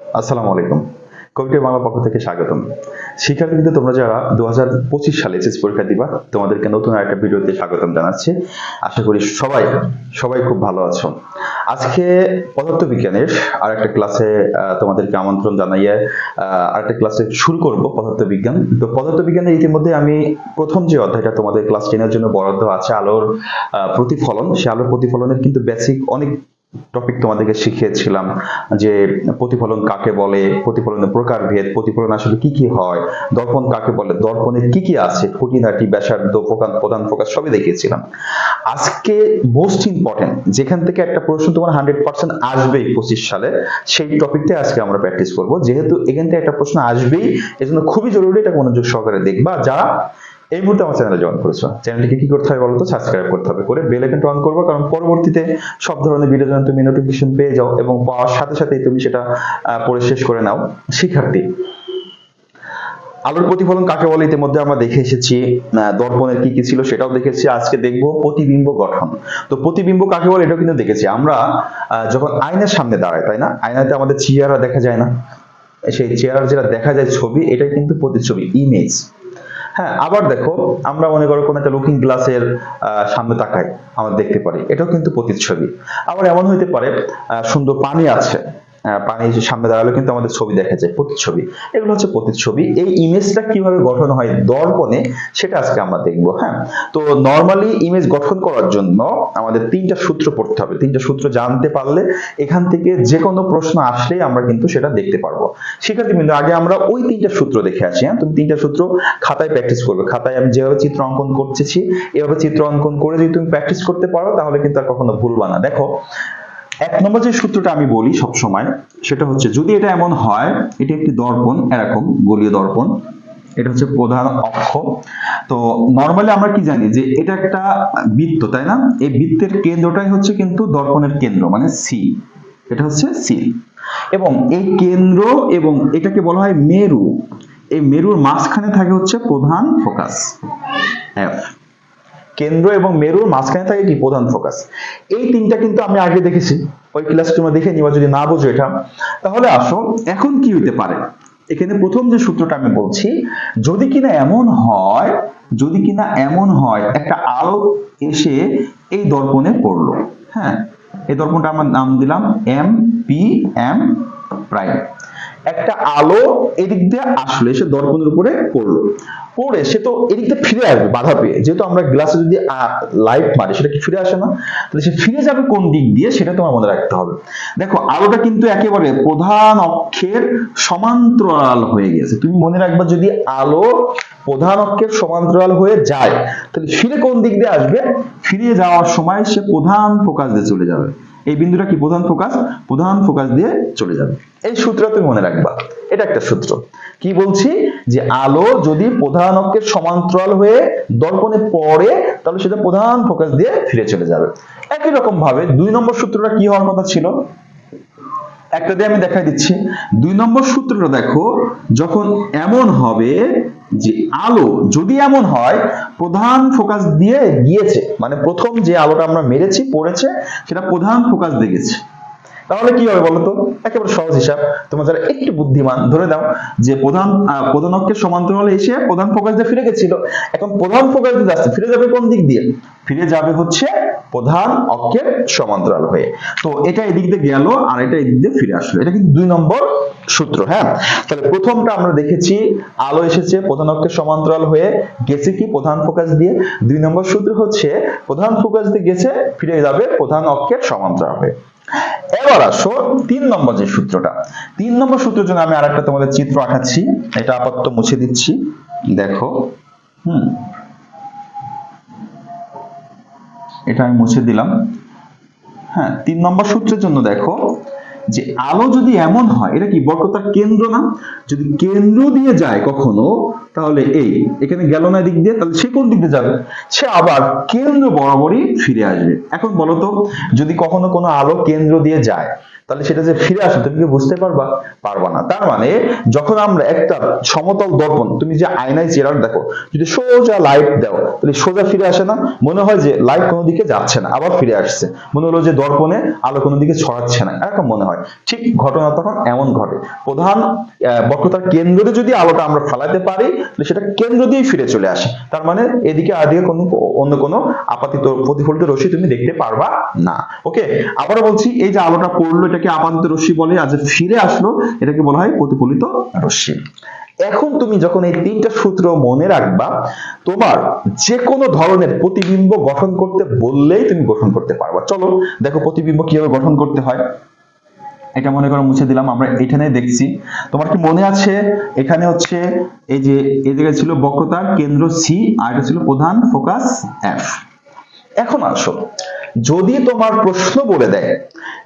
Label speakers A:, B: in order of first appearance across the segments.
A: আসসালামু আলাইকুম। কবিতা বাংলা পক্ষ থেকে স্বাগতম। শিক্ষার্থীদের তোমরা যারা দু সালে এসএস পরীক্ষা দিবা তোমাদেরকে নতুন আরেকটা ভিডিওতে স্বাগতম জানাচ্ছি। আশা করি সবাই সবাই খুব ভালো আছো। আজকে পদার্থবিজ্ঞানের আরেকটা ক্লাসে আহ, তোমাদেরকে আমন্ত্রণ জানাইয়ে আহ, আরেকটা ক্লাসে শুরু করব পদার্থবিজ্ঞান। তো পদার্থবিজ্ঞানের ইতিমধ্যে আমি প্রথম যে অধ্যায়টা তোমাদের ক্লাস টেনের জন্য বরাদ্দ আছে আলোর প্রতিফলন। সে আলোর প্রতিফলনের কিন্তু বেসিক অনেক টপিক তোমাদেরকে শিখিয়েছিলাম যে প্রতিফলন কাকে বলে, প্রতিফলনের প্রকারভেদ, প্রতিফলন আসলে কি কি হয়, দর্পণ কাকে বলে, দর্পণে কি কি আছে, খুঁটিনাটি, ব্যাসার্ধ প্রধান প্রধান ফোকাস সবই দেখিয়েছিলাম। আজকে মোস্ট ইম্পর্টেন্ট যেখান থেকে একটা প্রশ্ন তোমার হান্ড্রেড পার্সেন্ট আসবেই পঁচিশ সালে, সেই টপিকটা আজকে আমরা প্র্যাকটিস করব। যেহেতু এখান থেকে একটা প্রশ্ন আসবেই, এজন্য খুবই জরুরি এটা মনোযোগ সহকারে দেখবা। যারা এই মুহূর্তে আমার চ্যানেলে জয়েন করেছ। চ্যানেলটিকে কি করতে হবে বলতো? সাবস্ক্রাইব করতে হবে করে বেল আইকনটা অন করব, কারণ পরবর্তীতে সব ধরনের ভিডিও যেন তুমি নোটিফিকেশন পেয়ে যাও এবং পাওয়ার সাথে সাথেই তুমি সেটা পড়ে শেষ করে নাও। শিক্ষার্থী, আলোর প্রতিফলন কাকে বলে? ইতিমধ্যে আমরা দেখে এসেছি দর্পণের কি কি ছিল সেটাও দেখেছি আজকে দেখব প্রতিবিম্ব গঠন। তো প্রতিবিম্ব কাকে বলে? এটাও কিন্তু দেখেছি। আমরা যখন আয়নার সামনে দাঁড়াই, তাই না? আয়নাতে আমাদের চেহারা দেখা যায় না। সেই চেহারা যেটা দেখা যায় ছবি, এটাই কিন্তু প্রতিচ্ছবি ইমেজ হ্যাঁ আবার দেখো, আমরা মনে করো কোনো একটা লুকিং গ্লাসের সামনে তাকাই, আমরা দেখতে পারি। এটাও কিন্তু প্রতিচ্ছবি। আবার এমন হইতে পারে সুন্দর পানি আছে। পানি সামনে দাঁড়ালে কিন্তু আমাদের ছবি দেখা যায় প্রতিচ্ছবি। এগুলো হচ্ছে প্রতিচ্ছবি। এই ইমেজটা কীভাবে গঠন হয় দর্পণে, সেটা আজকে আমরা দেখব হ্যাঁ? তো নর্মালি ইমেজ গঠন করার জন্য আমাদের তিনটা সূত্র পড়তে হবে। তিনটা সূত্র জানতে পারলে এখান থেকে যে কোনো প্রশ্ন আসলেই আমরা কিন্তু সেটা দেখতে পারব। শিক্ষার্থী বিন্দু আগে আমরা ওই তিনটা সূত্র দেখে আসি হ্যাঁ? তুমি তিনটা সূত্র খাতায় প্র্যাকটিস করবে। খাতায় আমি যেভাবে চিত্র অঙ্কন করতেছি, এভাবে চিত্র অঙ্কন করে যদি তুমি প্র্যাকটিস করতে পারো, তাহলে কিন্তু আর কখনো ভুলবা না। দেখো এক নম্বর যে সূত্রটা আমি বলি সব সময় সেটা হচ্ছে যদি এটা এমন হয়, এটি একটি দর্পণ, এরকম গলীয় দর্পণ, এটা হচ্ছে প্রধান অক্ষ। তো নর্মালি আমরা কি জানি যে এটা একটা বৃত্ত, তাই না? এই বৃত্তের কেন্দ্রটাই হচ্ছে কিন্তু দর্পণের কেন্দ্র মানে সি এটা হচ্ছে সি এবং এই কেন্দ্র এবং এটাকে বলা হয় মেরু। এই মেরুর মাঝখানে থাকে হচ্ছে প্রধান ফোকাস এফ কেন্দ্র এবং মেরুর মাঝখানে থাকে কি? প্রধান ফোকাস। এই তিনটা কিন্তু আমি আগে দেখেছি। ওই ক্লাস তোমরা দেখে নিবা যদি না বোঝো এটা। তাহলে আসো এখন কি হইতে পারে? এখানে প্রথম যে সূত্রটা আমি বলছি, যদি কিনা এমন হয়, যদি কিনা এমন হয়, একটা আলো এসে এই দর্পণে পড়ল। হ্যাঁ এই দর্পণটা আমরা নাম দিলাম এম পি এম প্রাইম। একটা আলো এদিক দিয়ে আসলে সে দর্পণের উপরে পড়ল। পড়ে সে তো এদিক দিয়ে ফিরে আসবে বাধা পেয়ে। যেহেতু আমরা গ্লাসে যদি লাইট মারি, সেটা কি ফিরে আসে না? তাহলে সে ফিরে যাবে কোন দিক দিয়ে, সেটা তোমার মনে রাখতে হবে। দেখো, আলোটা কিন্তু একেবারে প্রধান অক্ষের সমান্তরাল হয়ে গেছে। তুমি মনে রাখবা যদি আলো প্রধান অক্ষের সমান্তরাল হয়ে যায়, তাহলে ফিরে কোন দিক দিয়ে আসবে? ফিরে যাওয়ার সময় সে প্রধান ফোকাস দিয়ে চলে যাবে। এই বিন্দুটা কি প্রধান ফোকাস? প্রধান ফোকাস দিয়ে চলে যাবে। এই সূত্র তুমি মনে রাখবা। এটা একটা সূত্র। কি বলছি? যে আলো যদি প্রধান অক্ষের সমান্তরাল হয়ে দর্পণে পড়ে, তাহলে সেটা প্রধান ফোকাস দিয়ে ফিরে চলে যাবে। একই রকম ভাবে দুই নম্বর সূত্রটা কি হওয়ার কথা ছিল? একটা দিয়ে আমি দেখাই দিচ্ছি। দুই নম্বর সূত্রটা দেখো, যখন এমন হবে যে আলো যদি এমন হয়, প্রধান ফোকাস দিয়ে গিয়েছে মানে প্রথম যে আলোটা আমরা মেরেছি, পড়েছে, সেটা প্রধান ফোকাস দিয়ে গেছে। তাহলে কি হবে বলতো? একেবারে সহজ হিসাব। তোমরা যারা একটু বুদ্ধিমান, ধরে দাও যে প্রধান প্রধান অক্ষের সমান্তরাল এসে প্রধান ফোকাস দিয়ে ফিরে গেছিল। এখন প্রধান ফোকাস দিয়ে যাচ্ছে, ফিরে যাবে কোন দিক দিয়ে? ফিরে যাবে হচ্ছে প্রধান অক্ষের সমান্তরাল হয়ে। তো এটা এদিক দিয়ে গেল আর এটা এদিক দিয়ে ফিরে আসলো। এটা কিন্তু দুই নম্বর সূত্র হ্যাঁ? তাহলে প্রথমটা আমরা দেখেছি, আলো এসেছে প্রধান অক্ষের সমান্তরাল হয়ে। গেছে কি প্রধান ফোকাস দিয়ে? দুই নম্বর সূত্র হচ্ছে প্রধান ফোকাস দিয়ে গেছে, ফিরে যাবে প্রধান অক্ষের সমান্তরাল হয়ে। এবার আসো তিন নম্বর যে সূত্রটা। তিন নম্বর সূত্রের জন্য আমি আরেকটা তোমাদের চিত্র আঁকাচ্ছি। এটা আপাতত মুছে দিচ্ছি। দেখো, হুম। এটা আমি মুছে দিলাম। হ্যাঁ তিন নম্বর সূত্রের জন্য দেখো যে আলো যদি এমন হয়, এটা কি বক্রতার কেন্দ্র না? যদি কেন্দ্র দিয়ে যায় কখনো, তাহলে এই, এখানে গেল না দিক দিয়ে, তাহলে সে কোন দিক দিয়ে যাবে? সে আবার কেন্দ্র বরাবরই ফিরে আসবে। এখন বলতো, যদি কখনো কোনো আলো কেন্দ্র দিয়ে যায় তাহলে সেটা যে ফিরে আসে তুমি কি বুঝতে পারবা? পারবা না। তার মানে যখন আমরা একটা সমতল দর্পণ, তুমি যে আয়নায় চেরার দেখো, যদি সোজা লাইট দাও, তাহলে সোজা ফিরে আসে না? মনে হয় যে লাইট কোনো দিকে যাচ্ছে না, আবার ফিরে আসছে। মনে হলো যে দর্পণে আলো কোনো দিকে ছড়াচ্ছে না, এরকম মনে হয়। ঠিক ঘটনা তখন এমন ঘটে। প্রধান বক্রতার কেন্দ্রে যদি আলোটা আমরা ফালাতে পারি, তাহলে সেটা কেন্দ্র দিয়ে ফিরে চলে আসে। তার মানে এদিকে আর দিকে কোনো, অন্য কোনো আপাতিত প্রতিফলিত রশ্মি তুমি দেখতে পারবা না। ওকে আবার বলছি, এই যে আলোটা পড়ল এটাকে আপাতিত রশ্মি বলে যে ফিরে আসলো। এটাকে বলা হয় প্রতিফলিত রশ্মি। এখন তুমি যখন এই তিনটা সূত্র মনে রাখবা, তোমার যে কোনো ধরনের প্রতিবিম্ব গঠন করতে বললেই তুমি গঠন করতে পারবা। চলো, দেখো প্রতিবিম্ব কীভাবে গঠন করতে হয়। এটা মনে করো মুছে দিলাম, আমরা এখানে দেখছি। তোমার কি মনে আছে? এখানে হচ্ছে এই যে, এই জায়গায় ছিল বক্রতার কেন্দ্র সি আর এটা ছিল প্রধান ফোকাস এফ এখন আসো। যদি তোমার প্রশ্ন বলে দেয়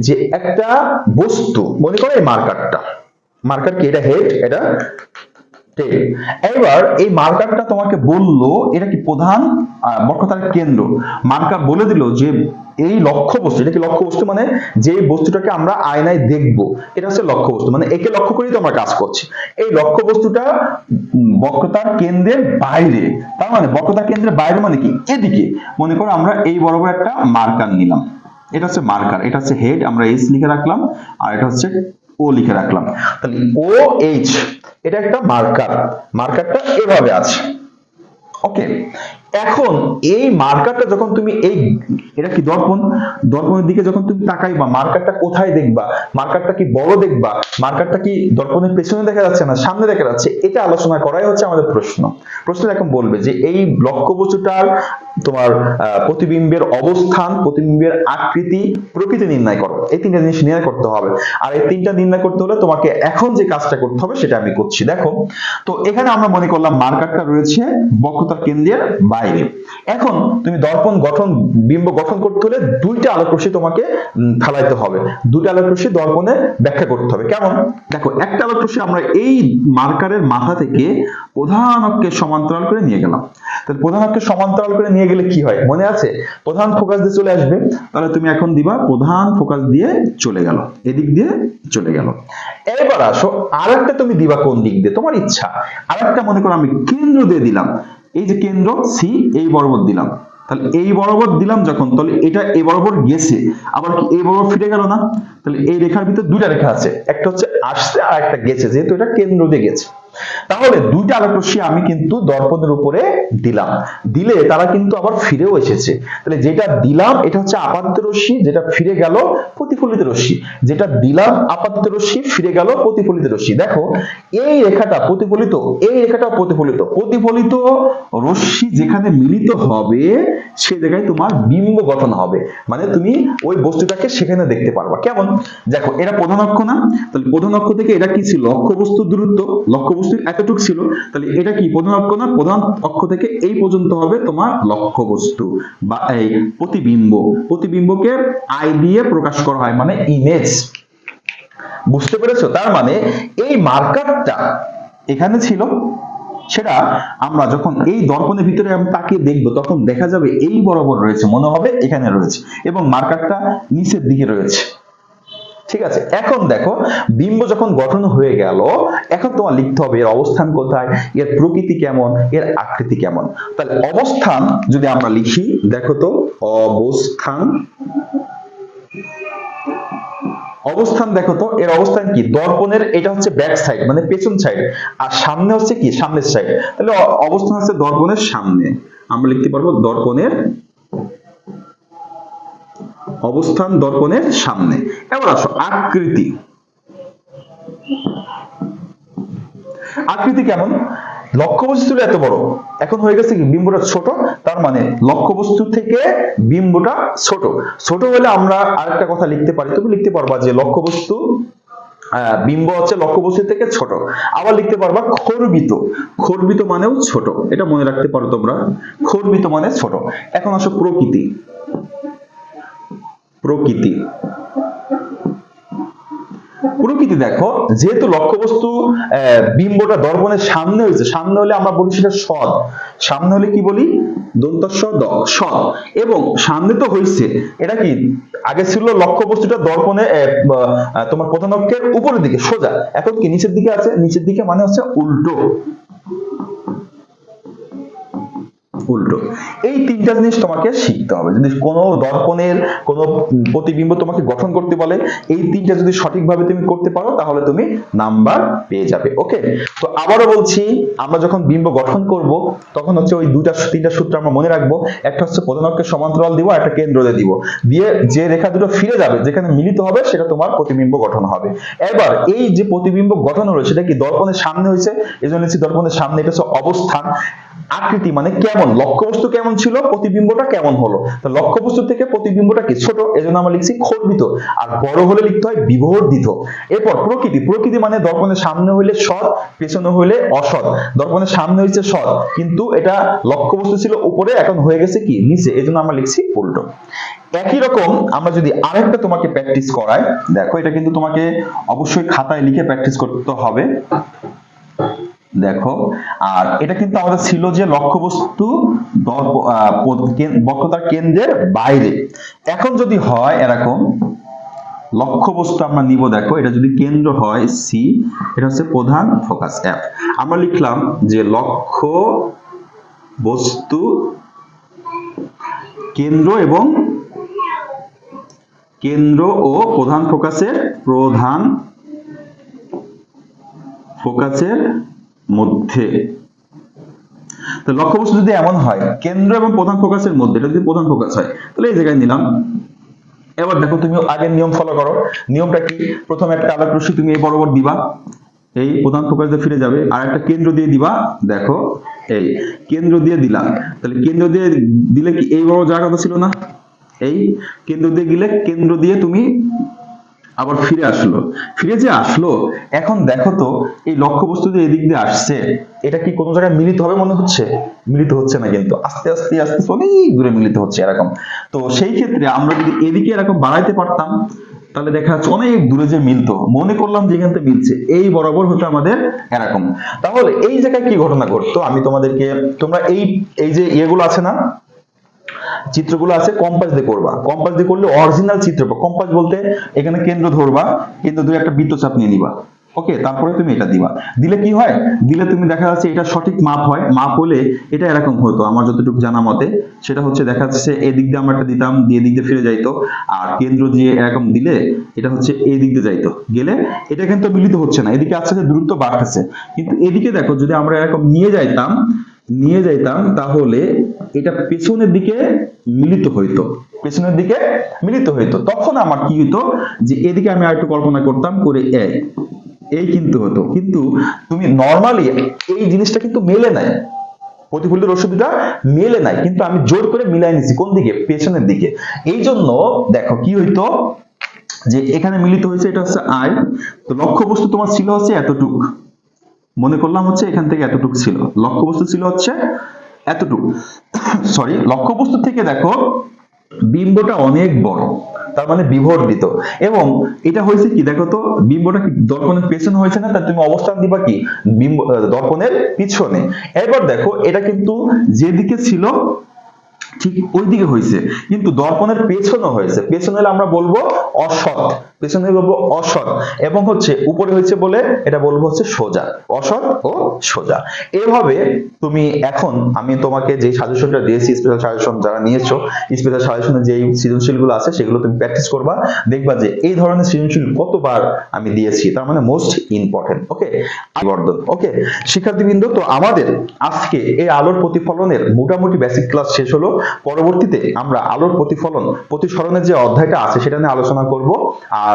A: যে একটা বস্তু, মনে করো এই মার্কারটা মার্কার কি? এটা হেড এটা এবার এই মার্কারটা তোমাকে বলল এটা কি প্রধান আহ, বক্রতার কেন্দ্র? মার্কার বলে দিল যে এই এটা কি মানে যে বস্তুটাকে আমরা আয়নায় দেখব এটা হচ্ছে মানে একে লক্ষ্য করেই তো আমরা কাজ করছি। এই বক্রতার কেন্দ্রের বাইরে। তার মানে বক্রতার কেন্দ্রের বাইরে মানে কি? এদিকে। মনে করো আমরা এই বরাবর একটা মার্কার নিলাম। এটা হচ্ছে মার্কার এটা হচ্ছে হেড আমরা এইচ লিখে রাখলাম আর এটা হচ্ছে ও লিখে রাখলাম। তাহলে ও এইচ এটা একটা মার্কার মার্কারটা এভাবে আছে। ওকে এখন এই মার্কারটা যখন তুমি এই, এটা কি দর্পণ? দর্পণের দিকে যখন তুমি তাকাইবা মার্কারটা কোথায় দেখবা? মার্কারটা কি বড় দেখবা? মার্কারটা কি দর্পণের পেছনে দেখা যাচ্ছে না সামনে দেখা যাচ্ছে? এটা আলোচনা করাই হচ্ছে আমাদের প্রশ্ন। প্রশ্ন এখন বলবে যে এই লক্ষ্যবস্তুটার তোমার প্রতিবিম্বের অবস্থান, প্রতিবিম্বের আকৃতি প্রকৃতি নির্ণয় করো। এই তিনটা জিনিস নির্ণয় করতে হবে। আর এই তিনটা নির্ণয় করতে হলে তোমাকে এখন যে কাজটা করতে হবে সেটা আমি করছি। দেখো, তো এখানে আমরা মনে করলাম মার্কারটা রয়েছে বক্রতার কেন্দ্রের বাইরে। এখন তুমি দর্পণ গঠন, বিম্ব গঠন করতে হলে দুইটা আলোক রশ্মি তোমাকে ফেলাইতে হবে। দুইটা আলোক রশ্মি দর্পণে ব্যাখ্যা করতে হবে। কেমন? দেখো, একটা আলোক রশ্মি আমরা এই মার্কারের মাথা থেকে প্রধান অক্ষের সমান্তরাল করে নিয়ে গেলাম। তাহলে প্রধান অক্ষের সমান্তরাল করে নিয়ে গেলে কি হয়? মনে আছে? প্রধান ফোকাস দিয়ে চলে আসবে। তাহলে তুমি এখন দিবা প্রধান ফোকাস দিয়ে চলে গেল। এদিক দিয়ে চলে গেল। এবার আসো, আরেকটা তুমি দিবা কোন দিক দিয়ে? তোমার ইচ্ছা। আরেকটা মনে করো আমি কেন্দ্র দিয়ে দিলাম। এই যে কেন্দ্র সি এই বরাবর দিলাম। তাহলে এই বরাবর দিলাম যখন, তাহলে এটা এই বরাবর গেছে। আবার কি এই বরাবর ফিরে গেল না? তাহলে এই রেখার ভিতর দুইটা রেখা আছে। একটা হচ্ছে আসছে আর একটা গেছে, যেহেতু এটা কেন্দ্র দিয়ে গেছে। তাহলে দুইটা আলোক রশ্মি আমি কিন্তু দর্পণের উপরে দিলাম। দিলে তারা কিন্তু আবার ফিরেও এসেছে। তাহলে যেটা দিলাম, এটা হচ্ছে আপাত রশ্মি, যেটা ফিরে গেল প্রতিফলিত রশ্মি। যেটা দিলাম আপাত রশ্মি, ফিরে গেল প্রতিফলিত রশ্মি। দেখো, এই রেখাটা প্রতিফলিত, এই রেখাটা প্রতিফলিত। প্রতিফলিত রশ্মি যেখানে মিলিত হবে সে জায়গায় তোমার বিম্ব গঠন হবে। মানে তুমি ওই বস্তুটাকে সেখানে দেখতে পারবা। কেমন? দেখো, এটা প্রধান অক্ষ না? তাহলে প্রধান অক্ষ থেকে এটা কি ছিল? লক্ষ্য বস্তুর দূরত্ব। লক্ষ্য বস্তু এতটুক ছিল। তাহলে এটা কি? প্রধান অক্ষ না? প্রধান অক্ষ থেকে এই পর্যন্ত হবে তোমার লক্ষ্য বস্তু বা এই প্রতিবিম্ব। প্রতিবিম্বকে আই দিয়ে প্রকাশ করা হয় মানে ইমেজ বুঝতে পেরেছ? তার মানে এই মার্কারটা এখানে ছিল। সেটা আমরা যখন এই দর্পণের ভিতরে আমি তাকিয়ে দেখব, তখন দেখা যাবে এই বরাবর রয়েছে, মনে হবে এখানে রয়েছে। এবং মার্কারটা নিচের দিকে রয়েছে। ঠিক আছে? এখন দেখো, বিম্ব যখন গঠন হয়ে গেল, এখন তোমার লিখতে হবে এর অবস্থান কোথায়, এর প্রকৃতি কেমন, এর আকৃতি কেমন? তাহলে অবস্থান যদি আমরা লিখি, দেখো তো, অবস্থান অবস্থান দেখো তো, এর অবস্থান কি? দর্পণের, এটা হচ্ছে ব্যাক সাইড মানে পেছন সাইড আর সামনে হচ্ছে কি? সামনের সাইড তাহলে অবস্থান হচ্ছে দর্পণের সামনে। আমরা লিখতে পারব দর্পণের অবস্থান দর্পণের সামনে। এবার আসো, আকৃতি। আকৃতি কেমন? লক্ষ্যবস্তু ছিল এত বড়। এখন হয়ে গেছে কি, বিম্বটা ছোট, তার মানে লক্ষ্যবস্তু থেকে বিম্বটা ছোট। ছোট হলে আমরা আরেকটা কথা লিখতে পারি। তুমি লিখতে পারবা যে লক্ষ্যবস্তু বিম্ব হচ্ছে লক্ষ্যবস্তু থেকে ছোট। আবার লিখতে পারবা খর্বিত। খর্বিত মানেও ছোট। এটা মনে রাখতে পারো তোমরা। খর্বিত মানে ছোট। এখন আসো প্রকৃতি। প্রকৃতি। প্রকৃতি দেখো, যেহেতু লক্ষ্যবস্তু বিম্বটা দর্পণের সামনে হয়েছে, সামনে হলে আমরা বলি সেটা সৎ। সামনে হলে কি বলি? দন্তস্ব সৎ। এবং সামনে তো হয়েছে, এটা কি? আগে ছিল লক্ষ্যবস্তুটা দর্পণে তোমার প্রধান অক্ষের উপরের দিকে, সোজা। এখন কি নিচের দিকে আছে? নিচের দিকে মানে হচ্ছে উল্টো। উল্টো। এই তিনটা জিনিস তোমাকে শিখতে হবে। যদি কোনো দর্পণের কোনো প্রতিবিম্ব তোমাকে গঠন করতে বলে, এই তিনটা যদি সঠিকভাবে তুমি করতে পারো, তাহলে তুমি নাম্বার পেয়ে যাবে, ওকে? তো আবারও বলছি, আমরা যখন বিম্ব গঠন করব, তখন হচ্ছে ওই দুইটা তিনটা সূত্র আমরা মনে রাখব। একটা হচ্ছে প্রধান অক্ষের সমান্তরাল দিব একটা কেন্দ্র দিয়ে দিব। দিয়ে যে রেখা দুটো ফিরে যাবে, যেখানে মিলিত হবে, সেটা তোমার প্রতিবিম্ব গঠন হবে। এবার এই যে প্রতিবিম্ব গঠন হলো, সেটা কি দর্পণের সামনে হয়েছে? এই জন্য লিখছি দর্পণের সামনে, এটা হচ্ছে অবস্থান। আকৃতি মানে কেমন? লক্ষ্যবস্তু কেমন ছিল? প্রতিবিম্বটা কেমন হলো? তো লক্ষ্যবস্তু থেকে প্রতিবিম্বটা কি? ছোট, এজন্য আমরা লিখছি খর্বিত। আর বড় হলে লিখতে হয় বিবর্ধিত। এরপর প্রকৃতি। প্রকৃতি মানে দর্পণের সামনে হইলে সৎ, পেছনে হইলে অসৎ। দর্পণের সামনে হইছে সৎ। কিন্তু এটা লক্ষ্যবস্তু ছিল উপরে, এখন হয়ে গেছে কি? নিচে। এজন্য আমরা লিখছি উল্টো। একই রকম আমরা যদি আরেকটা তোমাকে প্র্যাকটিস করাই, দেখো এটা কিন্তু তোমাকে অবশ্যই খাতায় লিখে প্র্যাকটিস করতে হবে। দেখো, আর এটা কিন্তু আমাদের ছিল যে লক্ষ্যবস্তু বক্রতার কেন্দ্রের বাইরে। এখন যদি হয় এরকম, লক্ষ্যবস্তু আমরা নিব, দেখো, এটা যদি কেন্দ্র হয় সি এটা হচ্ছে প্রধান ফোকাস অ্যাপ আমরা লিখলাম যে লক্ষ্য বস্তু কেন্দ্র এবং কেন্দ্র ও প্রধান ফোকাসের প্রধান ফোকাসের মধ্যে। তো লক্ষ্যবস্তু যদি এমন হয়, কেন্দ্র এবং প্রধান ফোকাসের মধ্যে, এটা যদি প্রধান ফোকাস হয়, তাহলে এই জায়গায় নিলাম। এবার দেখো তুমি আগের নিয়ম ফলো করো। নিয়মটা কি? প্রথমে একটা আলোক রশ্মি তুমি এই বরাবর দিবা। এই প্রধান ফোকাস দিয়ে ফিরে যাবে। আর একটা কেন্দ্র দিয়ে দিবা। দেখো, এই কেন্দ্র দিয়ে দিলাম। তাহলে কেন্দ্র দিয়ে দিলে কি এই বড় জায়গা কথা ছিল না? এই কেন্দ্র দিয়ে গেলে কেন্দ্র দিয়ে তুমি আবার ফিরে আসলো। ফিরে যে আসলো, এখন দেখো তো, এই লক্ষ্যবস্তু যে এদিক দিয়ে আসছে, এটা কি কোনো জায়গায় মিলিত হবে মনে হচ্ছে? মিলিত হচ্ছে না কিন্তু, আস্তে আস্তে আস্তে অনেক দূরে মিলিত হচ্ছে এরকম। তো সেই ক্ষেত্রে আমরা যদি এদিকে এরকম বাড়াইতে পারতাম, তাহলে দেখা যাচ্ছে অনেক দূরে যে মিলতো। মনে করলাম যে এখান মিলছে, এই বরাবর হতো আমাদের এরকম। তাহলে এই জায়গায় কি ঘটনা ঘটতো? আমি তোমাদেরকে, তোমরা এই এই যে ইয়েগুলো আছে না চিত্রগুলো আছে কম্পাস দিয়ে করবা। কম্পাস দিয়ে করলে অরিজিনাল চিত্র কম্পাস বলতে এখানে কেন্দ্র ধরবা কেন্দ্র ধরে একটা বৃত্তচাপ নিয়ে নিবা। ওকে তারপরে তুমি এটা দিবা। দিলে কি হয়? দিলে তুমি দেখা যাচ্ছে এটা সঠিক মাপ হয়। মাপ হলে এটা এরকম হতো, আমার যতটুকু জানা মতে। সেটা হচ্ছে দেখা যাচ্ছে এদিক দিয়ে আমরা একটা দিতাম, দিয়ে এদিক দিয়ে ফিরে যাইতো। আর কেন্দ্র দিয়ে এরকম দিলে এটা হচ্ছে এই দিক দিয়ে যাইতো। গেলে এটা কিন্তু মিলিত হচ্ছে না। এদিকে আস্তে আস্তে দূরত্ব বাড়তেছে। কিন্তু এদিকে দেখো, যদি আমরা এরকম নিয়ে যাইতাম নিয়ে যাইতাম, তাহলে এটা পেছনের দিকে মিলিত হইতো। পেছনের দিকে মিলিত হইতো। তখন আমার কি হইতো যে, এদিকে আমি আরেকটু কল্পনা করতাম করে এই এই কিন্তু হতো। কিন্তু তুমি নর্মালি এই জিনিসটা কিন্তু মেলে নাই। প্রতিফলিত রশ্মিটা মেলে নাই। কিন্তু আমি জোর করে মিলাই নিছি। কোন দিকে? পেছনের দিকে। এই জন্য দেখো কি হইতো যে, এখানে মিলিত হয়েছে, এটা হচ্ছে আই তো লক্ষ্যবস্তু তোমার ছিল হচ্ছে এতটুক। মনে করলাম হচ্ছে এখান থেকে এতটুক ছিল। লক্ষ্যবস্তু ছিল হচ্ছে এতটুক। সরি লক্ষ্যবস্তু থেকে দেখো, বিম্বটা অনেক বড়, তার মানে বিবর্ধিত। এবং এটা হয়েছে কি দেখো তো, বিম্বটা দর্পণের পেছনে হয়েছে না? তার তুমি অবস্থান দিবা কি? বিম্ব দর্পণের পিছনে। এবার দেখো, এটা কিন্তু যেদিকে ছিল, ঠিক ওই দিকে হয়েছে। কিন্তু দর্পণের পেছনে হয়েছে। পেছনে হলে আমরা বলব অসৎ। পেছনে বলব অসৎ এবং হচ্ছে উপরে হয়েছে বলে এটা বলব হচ্ছে সোজা। অসৎ ও সোজা। এভাবে তুমি এখন আমি তোমাকে যে সাজেশনটা দিয়েছি স্পেশাল সাজেশন যারা নিয়েছো স্পেশাল সাজেশনে যে সৃজনশীলগুলো আছে সেগুলো তুমি প্র্যাকটিস করবা। দেখবা যে এই ধরনের সৃজনশীল কতবার আমি দিয়েছি, তার মানে মোস্ট ইম্পর্টেন্ট ওকে বর্ধন ওকে শিক্ষার্থীবৃন্দ, তো আমাদের আজকে এই আলোর প্রতিফলনের মোটামুটি বেসিক ক্লাস শেষ হলো। পরবর্তীতে আমরা আলোর প্রতিফলন, প্রতিসরণের যে অধ্যায়টা আছে সেটা নিয়ে আলোচনা করব। আর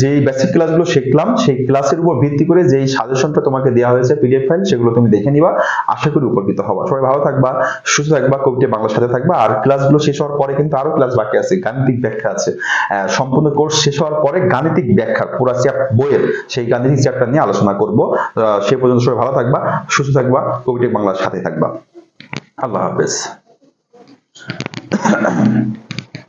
A: যেই বেসিক ক্লাসগুলো শিখলাম, সেই ক্লাসের উপর ভিত্তি করে যেই সাজেশনটা তোমাকে দেওয়া হয়েছে পিডিএফ ফাইল সেগুলো তুমি দেখে নিবা। আশা করি উপকৃত হবা। সবাই ভালো থাকবা, সুস্থ থাকবা, কবিতা বাংলার সাথে থাকবা। আর ক্লাসগুলো শেষ হওয়ার পরে কিন্তু আরও ক্লাস বাকি আছে, গাণিতিক ব্যাখ্যা আছে। সম্পূর্ণ কোর্স শেষ হওয়ার পরে গাণিতিক ব্যাখ্যা, পুরো বইয়ের সেই গাণিতিক চ্যাপ্টার নিয়ে আলোচনা করব। সে পর্যন্ত সবাই ভালো থাকবা, সুস্থ থাকবা, কবিতা বাংলার সাথে থাকবা। আল্লাহ হাফেজ।